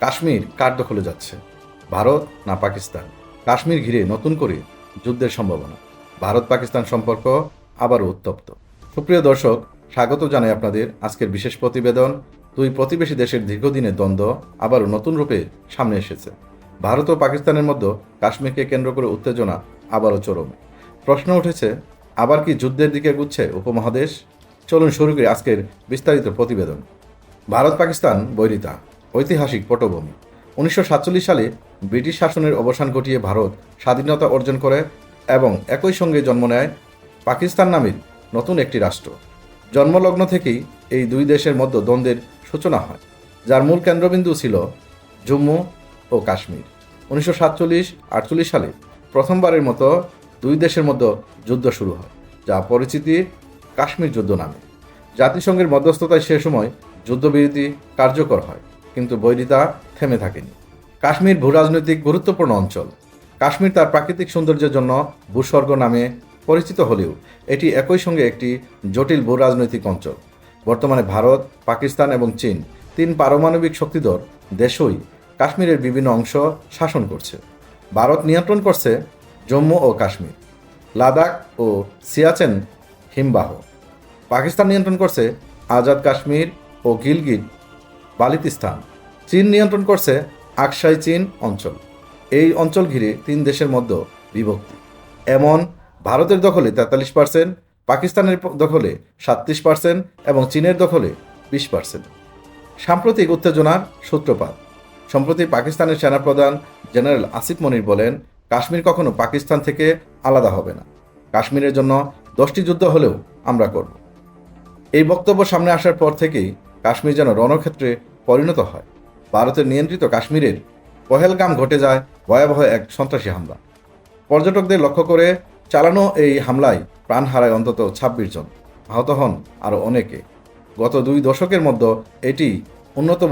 কাশ্মীর কার দখলে যাচ্ছে। ভারত না পাকিস্তান? কাশ্মীর ঘিরে নতুন করে যুদ্ধের সম্ভাবনা। ভারত পাকিস্তান সম্পর্ক আবারও উত্তপ্ত। সুপ্রিয় দর্শক, স্বাগত জানাই আপনাদের আজকের বিশেষ প্রতিবেদন। দুই প্রতিবেশী দেশের দীর্ঘদিনের দ্বন্দ্ব আবারও নতুন রূপে সামনে এসেছে। ভারত ও পাকিস্তানের মধ্যে কাশ্মীরকে কেন্দ্র করে উত্তেজনা আবারও চরমে। প্রশ্ন উঠেছে, আবার কি যুদ্ধের দিকে এগুচ্ছে উপমহাদেশ? চলুন শুরু করি আজকের বিস্তারিত প্রতিবেদন। ভারত পাকিস্তান বৈরিতা। ঐতিহাসিক পটভূমি। উনিশশো সাতচল্লিশ সালে ব্রিটিশ শাসনের অবসান ঘটিয়ে ভারত স্বাধীনতা অর্জন করে এবং একই সঙ্গে জন্ম নেয় পাকিস্তান নামের নতুন একটি রাষ্ট্র। জন্মলগ্ন থেকেই এই দুই দেশের মধ্যে দ্বন্দ্বের সূচনা হয়, যার মূল কেন্দ্রবিন্দু ছিল জম্মু ও কাশ্মীর। উনিশশো সাতচল্লিশ, আটচল্লিশ সালে প্রথমবারের মতো দুই দেশের মধ্যে যুদ্ধ শুরু হয়, যা পরিচিতি কাশ্মীর যুদ্ধ নামে। জাতিসংঘের মধ্যস্থতায় সে সময় যুদ্ধবিরতি কার্যকর হয়। কিন্তু বৈরিতা থেমে থাকেনি। কাশ্মীর ভূরাজনৈতিক গুরুত্বপূর্ণ অঞ্চল। কাশ্মীর তার প্রাকৃতিক সৌন্দর্যের জন্য ভূস্বর্গ নামে পরিচিত হলেও এটি একই সঙ্গে একটি জটিল ভূরাজনৈতিক অঞ্চল। বর্তমানে ভারত, পাকিস্তান এবং চীন তিন পারমাণবিক শক্তিধর দেশই কাশ্মীরের বিভিন্ন অংশ শাসন করছে। ভারত নিয়ন্ত্রণ করছে জম্মু ও কাশ্মীর, লাদাখ ও সিয়াচেন হিমবাহ। পাকিস্তান নিয়ন্ত্রণ করছে আজাদ কাশ্মীর ও গিলগিট বালিতিস্তান। চীন নিয়ন্ত্রণ করছে আকসাই চীন অঞ্চল। এই অঞ্চল ঘিরে তিন দেশের মধ্যে বিভক্তি। এমন ভারতের দখলে তেতাল্লিশ পার্সেন্ট পাকিস্তানের দখলে সাতত্রিশ পার্সেন্ট এবং চীনের দখলে বিশ পার্সেন্ট সাম্প্রতিক উত্তেজনার সূত্রপাত। সম্প্রতি পাকিস্তানের সেনাপ্রধান জেনারেল আসিফ মনির বলেন, কাশ্মীর কখনো পাকিস্তান থেকে আলাদা হবে না। কাশ্মীরের জন্য দশটি যুদ্ধ হলেও আমরা করব। এই বক্তব্য সামনে আসার পর থেকেই কাশ্মীর যেন রণক্ষেত্রে পরিণত হয়। ভারতের নিয়ন্ত্রিত কাশ্মীরের পহেলগাম ঘটে যায় ভয়াবহ এক সন্ত্রাসী হামলা। পর্যটকদের লক্ষ্য করে চালানো এই হামলায় প্রাণ হারায় অন্তত ছাব্বিশ জন। আহত হন আরও অনেকে। গত দুই দশকের মধ্যে এটি অন্যতম